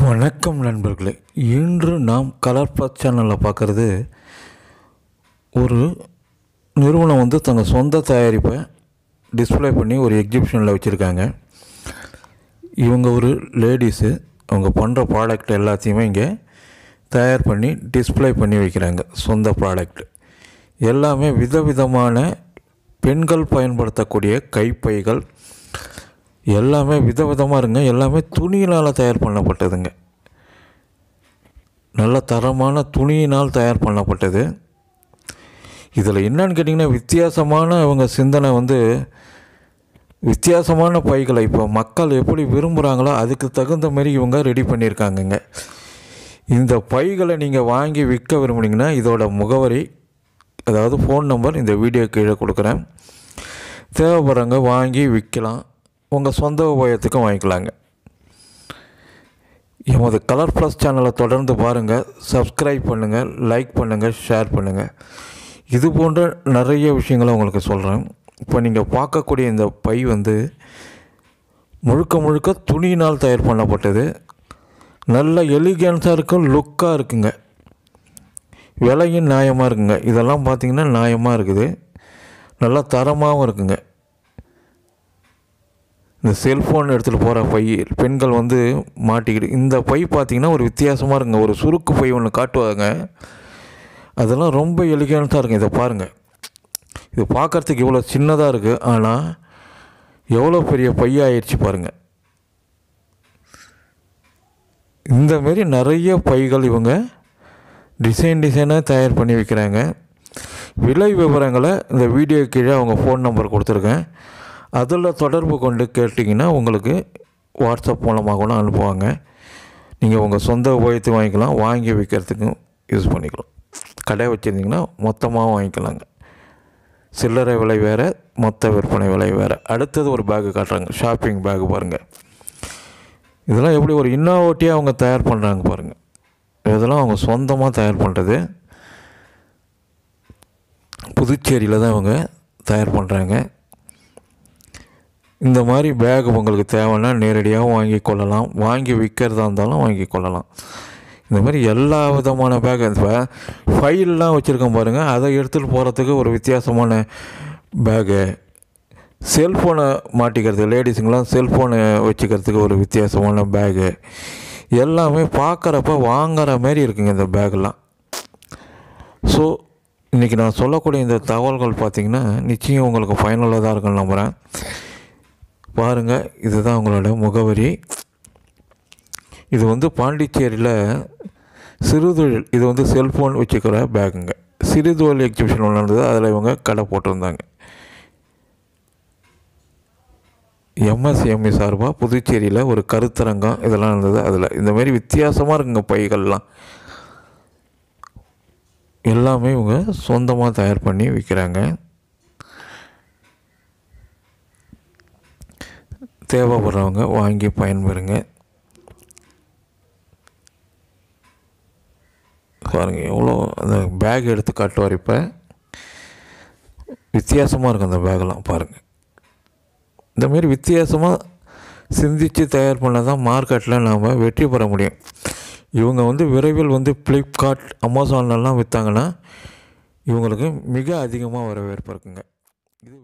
வணக்கம் நண்பர்களே. இன்று நாம் கலர் சேனலில் பார்க்குறது ஒரு நிறுவனம் வந்து தங்கள் சொந்த தயாரிப்பை டிஸ்ப்ளே பண்ணி ஒரு எக்ஸிபிஷனில் வச்சுருக்காங்க. இவங்க ஒரு லேடிஸு அவங்க பண்ணுற ப்ராடக்ட் எல்லாத்தையுமே இங்கே தயார் பண்ணி டிஸ்ப்ளே பண்ணி வைக்கிறாங்க. சொந்த ப்ராடக்ட் எல்லாமே விதவிதமான பெண்கள் பயன்படுத்தக்கூடிய கைப்பைகள் எல்லாமே விதவிதமாக இருங்க. எல்லாமே துணியினால் தயார் பண்ணப்பட்டதுங்க. நல்ல தரமான துணியினால் தயார் பண்ணப்பட்டது. இதில் என்னன்னு கேட்டிங்கன்னா வித்தியாசமான இவங்க சிந்தனை வந்து வித்தியாசமான பைகளை இப்போ மக்கள் எப்படி விரும்புகிறாங்களோ அதுக்கு தகுந்த மாதிரி இவங்க ரெடி பண்ணியிருக்காங்கங்க. இந்த பைகளை நீங்கள் வாங்கி விற்க விரும்புனீங்கன்னா இதோட முகவரி அதாவது ஃபோன் நம்பர் இந்த வீடியோ கீழே கொடுக்குறேன். தேவைப்படுறவங்க வாங்கி விற்கலாம். உங்கள் சொந்த உபயோகத்துக்கும் வாங்கிக்கலாங்க. எமது கலர் ப்ளஸ் சேனலை தொடர்ந்து பாருங்கள் சப்ஸ்கிரைப் பண்ணுங்கள் லைக் பண்ணுங்கள் ஷேர் பண்ணுங்கள் இது போன்ற நிறைய விஷயங்களை உங்களுக்கு சொல்கிறேன் இப்போ நீங்கள் பார்க்கக்கூடிய இந்த பை வந்து முழுக்க முழுக்க துணியினால் தயார் பண்ணப்பட்டது. நல்ல எலிகன்ஸாக இருக்கும் லுக்காக இருக்குங்க. விலையும் நியாயமாக இருக்குங்க. இதெல்லாம் பார்த்திங்கன்னா நியாயமாக இருக்குது. நல்லா தரமாகவும் இருக்குங்க. இந்த செல்ஃபோன் எடுத்துகிட்டு போகிற பை பெண்கள் வந்து மாட்டிக்கிட்டு இந்த பை பார்த்திங்கன்னா ஒரு வித்தியாசமாக இருக்குங்க. ஒரு சுருக்கு பை ஒன்று காட்டுவாங்க. அதெல்லாம் ரொம்ப எலிகன்ஸாக இருக்கும் இதை பாருங்கள் இது பார்க்குறதுக்கு இவ்வளோ சின்னதாக இருக்குது ஆனால் எவ்வளோ பெரிய பையாயிடுச்சு பாருங்கள் இந்தமாரி நிறைய பைகள் இவங்க டிசைன் டிசைனாக தயார் பண்ணி வைக்கிறாங்க. விலை விவரங்களை இந்த வீடியோ கீழே அவங்க ஃபோன் நம்பர் கொடுத்துருக்கேன். அதில் தொடர்பு கொண்டு கேட்டிங்கன்னா உங்களுக்கு வாட்ஸ்அப் மூலமாக கூட அனுப்புவாங்க. நீங்கள் உங்கள் சொந்த உபயோகத்தை வாங்கிக்கலாம். வாங்கி விற்கிறதுக்கும் யூஸ் பண்ணிக்கலாம். கடை வச்சுருந்திங்கன்னா மொத்தமாக வாங்கிக்கலாங்க. சில்லறை விலை வேறு மொத்த விற்பனை விலை வேறு. அடுத்தது ஒரு பேக்கு காட்டுறாங்க. ஷாப்பிங் பேக்கு பாருங்கள் இதெல்லாம் எப்படி ஒரு இன்னோவேட்டிவாக அவங்க தயார் பண்ணுறாங்க பாருங்கள் இதெல்லாம் அவங்க சொந்தமாக தயார் பண்ணுறது புதுச்சேரியில் தான் இவங்க தயார் பண்ணுறாங்க இந்த மாதிரி பேக் உங்களுக்கு தேவைன்னா நேரடியாகவும் வாங்கி கொள்ளலாம். வாங்கி விற்கிறதா இருந்தாலும் வாங்கி கொள்ளலாம். இந்த மாதிரி எல்லா விதமான பேக் இப்போ ஃபைல்லாம் வச்சுருக்கோம் பாருங்கள் அதை எடுத்துகிட்டு போகிறதுக்கு ஒரு வித்தியாசமான பேகு செல்ஃபோனை மாட்டிக்கிறது லேடிஸுங்களாம் செல்ஃபோனை வச்சுக்கிறதுக்கு ஒரு வித்தியாசமான பேகு எல்லாமே பார்க்குறப்ப வாங்குற மாதிரி இருக்குங்க இந்த பேக்கெல்லாம். ஸோ இன்றைக்கி நான் சொல்லக்கூடிய இந்த தகவல்கள் பார்த்திங்கன்னா நிச்சயம் உங்களுக்கு பயனுள்ளதாக தான் இருக்குன்னு நம்புகிறேன் பாருங்கள் இதுதான் உங்களோட முகவரி. இது வந்து பாண்டிச்சேரியில் சிறுதொழில் இது வந்து செல்ஃபோன் வச்சுக்கிற பேக்குங்க. சிறுதொழில் எக்ஸிபிஷன் ஒன்று நடந்தது அதில் இவங்க கடை போட்டிருந்தாங்க. எம்எஸ்எம்இ சார்பாக புதுச்சேரியில் ஒரு கருத்தரங்கம் இதெல்லாம் இருந்தது. அதில் இந்தமாரி வித்தியாசமாக இருக்குங்க பைகள்லாம். எல்லாமே இவங்க சொந்தமாக தயார் பண்ணி விற்கிறாங்க தேவைப்படுறவங்க வாங்கி பயன்பெறுங்க. பாருங்க எவ்வளோ அந்த பேக் எடுத்து காட்டுவார் இப்போ. வித்தியாசமாக இருக்கும் அந்த பேக்கெல்லாம் பாருங்கள் இந்தமாரி வித்தியாசமாக சிந்தித்து தயார் பண்ண தான் மார்க்கெட்டில் நாம் வெற்றி பெற முடியும். இவங்க வந்து விரைவில் வந்து ஃப்ளிப்கார்ட் அமேசான்லலாம் விற்றாங்கன்னா இவங்களுக்கு மிக அதிகமாக வரவேற்பு இருக்குங்க. இது